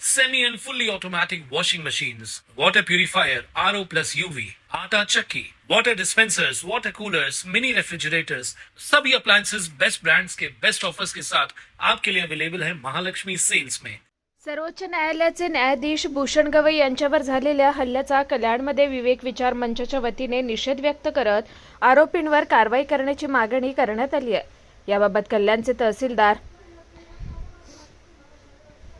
semi and fully automatic washing machines, water purifier, RO plus UV, आटा चक्की, water dispensers, water coolers, mini refrigerators, सभी appliances best brands के best offers के साथ आपके लिए अवेलेबल है महालक्ष्मी सेल्स में सर्वोच्च न्यायालयाचे न्यायाधीश भूषण गवई यांच्यावर झालेल्या हल्ल्याचा कल्याणमध्ये विवेक विचार मंचाच्या वतीने निषेध व्यक्त करत आरोपींवर कारवाई करण्याची मागणी करण्यात आली आहे. याबाबत कल्याणचे तहसीलदार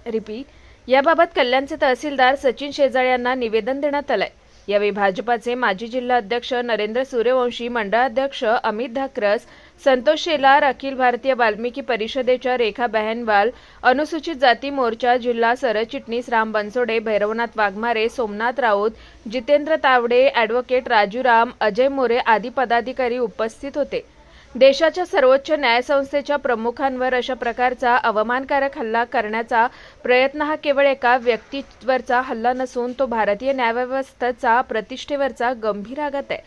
रिपीट याबाबत कल्याणचे तहसीलदार सचिन शेजाळ यांना निवेदन देण्यात आलंय. यावेळी भाजपाचे माजी जिल्हा अध्यक्ष नरेंद्र सूर्यवंशी मंडळाध्यक्ष अमित धाकरस संतोष शेलार अखिल भारतीय वाल्मिकी परिषदेच्या रेखा बहनवाल अनुसूचित जाती मोर्चा जिल्हा सरचिटणीस राम बनसोडे भैरवनाथ वाघमारे सोमनाथ राऊत जितेंद्र तावडे ॲडव्होकेट राजू राम अजय मोरे आदी पदाधिकारी उपस्थित होते. देशाच्या सर्वोच्च न्यायसंस्थेच्या प्रमुखांवर अशा प्रकारचा अवमानकारक हल्ला करण्याचा प्रयत्न हा केवळ एका व्यक्तीवरचा हल्ला नसून तो भारतीय न्यायव्यवस्थेचा प्रतिष्ठेवरचा गंभीर आघात आहे.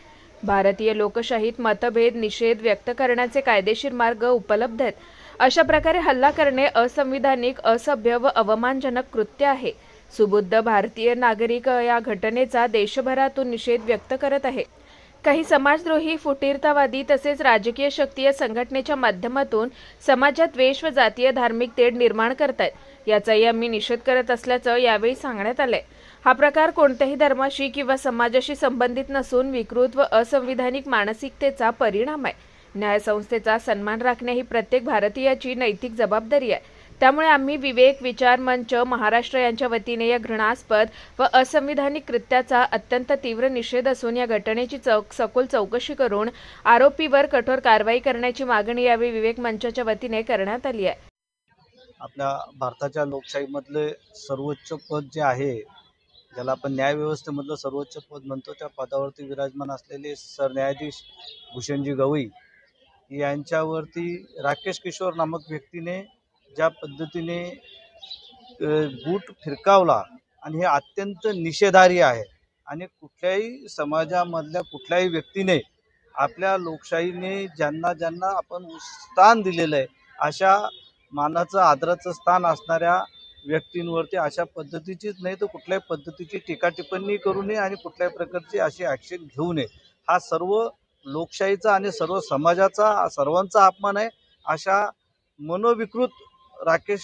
भारतीय लोकशाहीत मतभेद निषेध व्यक्त करण्याचे कायदेशीर मार्ग उपलब्ध आहेत. अशा प्रकारे हल्ला करणे असंविधानिक असभ्य व अवमानजनक कृत्य आहे. सुबुद्ध भारतीय नागरिक या घटनेचा देशभरातून निषेध व्यक्त करत आहे. काही समाजद्रोही फुटीरतावादी तसेच राजकीय शक्तीय संघटनेच्या माध्यमातून समाजात द्वेष व जातीय धार्मिक तेढ निर्माण करतायत. याचाही आम्ही निषेध करत असल्याचं यावेळी सांगण्यात आलंय. हा प्रकार कोणत्याही धर्माशी किंवा समाजाशी संबंधित नसून विकृत व असंविधानिक मानसिकतेचा परिणाम आहे. न्यायसंस्थेचा सन्मान राखणे ही प्रत्येक भारतीयाची नैतिक जबाबदारी आहे. त्यामुळे आम्ही विवेक विचार मंच महाराष्ट्र यांच्या वतीने या घृणास्पद व असंविधानिक कृत्याचा अत्यंत तीव्र निषेध असून या घटनेची चौक सखोल चौकशी करून आरोपीवर कठोर कारवाई करण्याची मागणी यावेळी विवेक मंचाच्या वतीने करण्यात आली आहे. आपल्या भारताच्या लोकशाहीमधले सर्वोच्च पद जे आहे ज्याला आपण न्यायव्यवस्थेमधलं सर्वोच्च पद म्हणतो त्या पदावरती विराजमान असलेले सरन्यायाधीश भूषणजी गवई यांच्यावरती राकेश किशोर नामक व्यक्तीने ज्या पद्धतीने बूट फिरकावला आणि हे अत्यंत निषेधार्ह आहे. आणि कुठल्याही समाजामधल्या कुठल्याही व्यक्तीने आपल्या लोकशाहीने ज्यांना ज्यांना आपण स्थान दिलेलं आहे अशा मानाचं आदराचं स्थान असणाऱ्या व्यक्तींवरती अशा पद्धतीचीच नाही तर कुठल्याही पद्धतीची टीका टिप्पणी करू नये आणि कुठल्याही प्रकारची अशी ॲक्शन घेऊ नये. हा सर्व लोकशाहीचा आणि सर्व समाजाचा सर्वांचा अपमान आहे. अशा मनोविकृत राकेश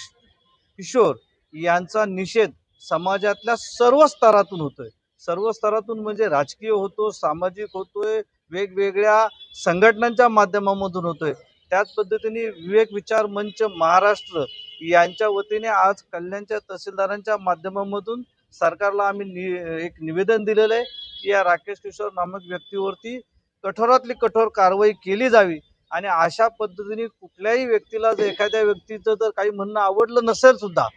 किशोर यांचा निषेध समाजातल्या सर्व स्तरातून होतोय. सर्व स्तरातून म्हणजे राजकीय होतो सामाजिक होतोय वेगवेगळ्या संघटनांच्या माध्यमामधून होतोय. त्याच पद्धतीने विवेक विचार मंच महाराष्ट्र यांच्या वतीने आज कल्याणच्या तहसीलदारांच्या माध्यमामधून सरकारला आम्ही नि एक निवेदन दिलेलं आहे. की या राकेश किशोर नामक व्यक्तीवरती कठोरातली कठोर कारवाई केली जावी. आणि अशा पद्धतीने कुठल्याही व्यक्तीला जर एखाद्या व्यक्तीचं जर काही म्हणणं आवडलं नसेल सुद्धा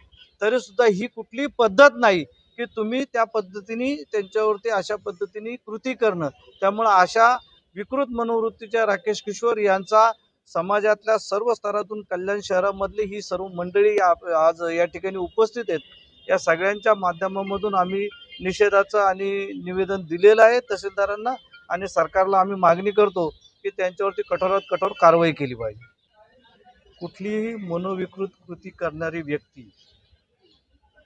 तरी सुद्धा ही कुठली पद्धत नाही की तुम्ही त्या पद्धतीने त्यांच्यावरती अशा पद्धतीने कृती करणं. त्यामुळं अशा विकृत मनोवृत्तीच्या राकेश किशोर यांचा समाजातल्या सर्व स्तरातून कल्याण शहरामधली ही सर्व मंडळी आज या ठिकाणी उपस्थित आहेत. या सगळ्यांच्या माध्यमामधून आम्ही निषेधाचं आणि निवेदन दिलेलं आहे तहसीलदारांना आणि सरकारला आम्ही मागणी करतो की त्यांच्यावरती कठोरात कठोर कारवाई केली पाहिजे. कुठलीही मनोविकृत कृती करणारी व्यक्ती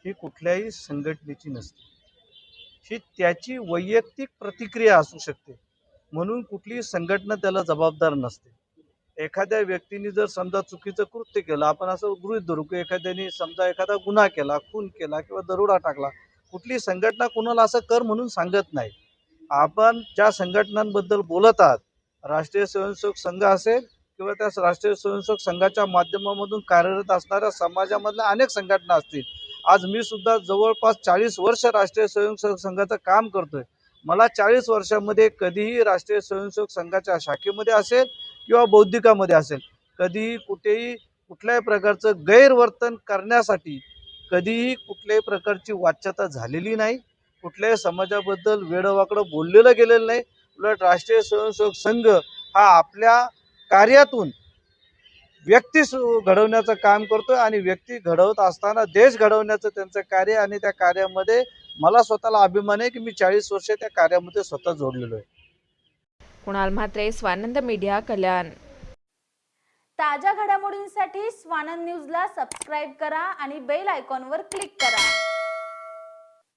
ही कुठल्याही संघटनेची नसते. ही त्याची वैयक्तिक प्रतिक्रिया असू शकते. म्हणून कुठलीही संघटना त्याला जबाबदार नसते. एखाद्या व्यक्तीने जर समजा चुकीचं कृत्य केलं आपण असं गृहीत धरू की एखाद्याने समजा एखादा गुन्हा केला खून केला किंवा दरोडा टाकला कुठली संघटना कुणाला असं कर म्हणून सांगत नाही. आपण ज्या संघटनांबद्दल बोलत आहात राष्ट्रीय स्वयंसेवक संघ असेल किंवा त्या राष्ट्रीय स्वयंसेवक संघाच्या माध्यमामधून कार्यरत असणाऱ्या समाजामधल्या अनेक संघटना असतील. आज मी सुद्धा जवळपास चाळीस वर्ष राष्ट्रीय स्वयंसेवक संघाचं काम करतोय. मला चाळीस वर्षामध्ये कधीही राष्ट्रीय स्वयंसेवक संघाच्या शाखेमध्ये असेल किंवा बौद्धिकामध्ये असेल कधीही कुठेही कुठल्याही प्रकारचं गैरवर्तन करण्यासाठी कधीही कुठल्याही प्रकारची वाच्यता झालेली नाही. कुठल्याही समाजाबद्दल वेडवाकडं बोललेलं गेलेलं नाही. उलट राष्ट्रीय स्वयंसेवक संघ हा आपल्या कार्यातून व्यक्ती घडवण्याचं काम करतोय आणि व्यक्ती घडवत असताना देश घडवण्याचं त्यांचं कार्य आणि त्या कार्यामध्ये मला स्वतःला अभिमान आहे की मी चाळीस वर्ष त्या कार्यामध्ये स्वतः जोडलेलो आहे. कुणाल म्हात्रे स्वानंद मीडिया कल्याण. ताज्या घडामोडींसाठी स्वानंद न्यूजला सबस्क्राईब करा आणि बेल आयकॉनवर क्लिक करा.